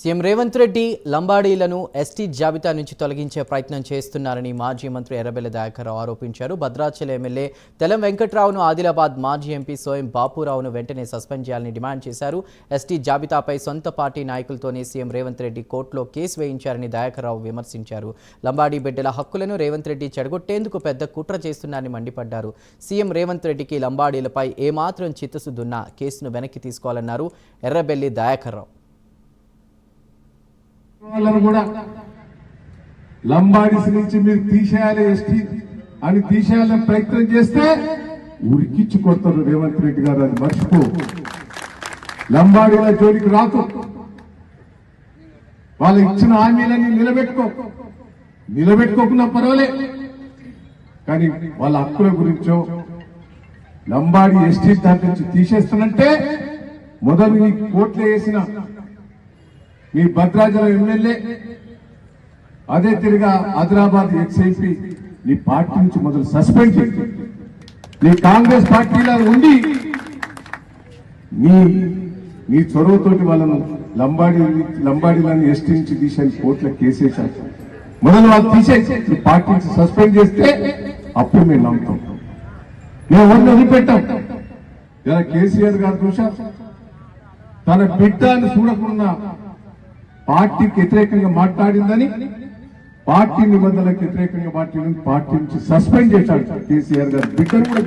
CM Revanth Reddy లంబాడీలను ST జాబితా నుంచి తొలగించే ప్రయత్నం చేస్తున్నారని మాజీ మంత్రి ఎర్రబెల్లి దయాకర్రావు ఆరోపించారు. భద్రాచల ఎమ్మెల్యే తెలం వెంకట్రావును ఆదిలాబాద్ మాజీ ఎంపీ సోయం బాపురావును వెంటనే సస్పెండ్ చేయాలని డిమాండ్ చేశారు. ఎస్టీ జాబితాపై సొంత పార్టీ నాయకులతోనే సీఎం రేవంత్ రెడ్డి కోర్టులో కేసు వేయించారని దయాకర్రావు విమర్శించారు. లంబాడీ బిడ్డల హక్కులను రేవంత్ రెడ్డి చెడగొట్టేందుకు పెద్ద కుట్ర చేస్తున్నారని మండిపడ్డారు. సీఎం రేవంత్ రెడ్డికి లంబాడీలపై ఏమాత్రం చిత్తశుద్ధున్నా కేసును వెనక్కి తీసుకోవాలన్నారు ఎర్రబెల్లి దయాకర్రావు వాళ్ళను కూడా లంబాడిస్ నుంచి మీరు తీసేయాలి ఎస్టీ అని తీసేయాలని ప్రయత్నం చేస్తే ఉరికిచ్చి కొడతారు రేవంత్ రెడ్డి గారు అది మర్చిపో. లంబాడీల జోలికి రాకు. వాళ్ళు ఇచ్చిన హామీలన్నీ నిలబెట్టుకో. నిలబెట్టుకోకుండా పర్వాలే. కానీ వాళ్ళ హక్కుల గురించో లంబాడి ఎస్టీ దాని నుంచి తీసేస్తానంటే మొదలు ఈ కోట్లు వేసిన మీ భద్రాచలం ఎమ్మెల్యే అదే తిరిగా ఆదిలాబాద్ ఎక్స్ఐపి నీ పార్టీ నుంచి మొదలు సస్పెండ్ చేయి. నీ కాంగ్రెస్ పార్టీలో ఉండి నీ నీ చొరవతోటి వాళ్ళను లంబాడి లంబాడీలను ఎస్టీ నుంచి తీసేసి కోర్టులో కేసేశారు. మొదలు వాళ్ళు తీసేసి పార్టీ నుంచి సస్పెండ్ చేస్తే అప్పుడు మేము నమ్ముతాం. మేము ఎవరిని వదిలిపెట్టాం. ఇలా కేసీఆర్ గారు చూసా తన బిడ్డను చూడకుండా పార్టీకి వ్యతిరేకంగా మాట్లాడిందని పార్టీ నిబంధనలకు వ్యతిరేకంగా మాట్లాడింది పార్టీ నుంచి సస్పెండ్ చేశాడు కేసీఆర్ గారు. బిడ్డను కూడా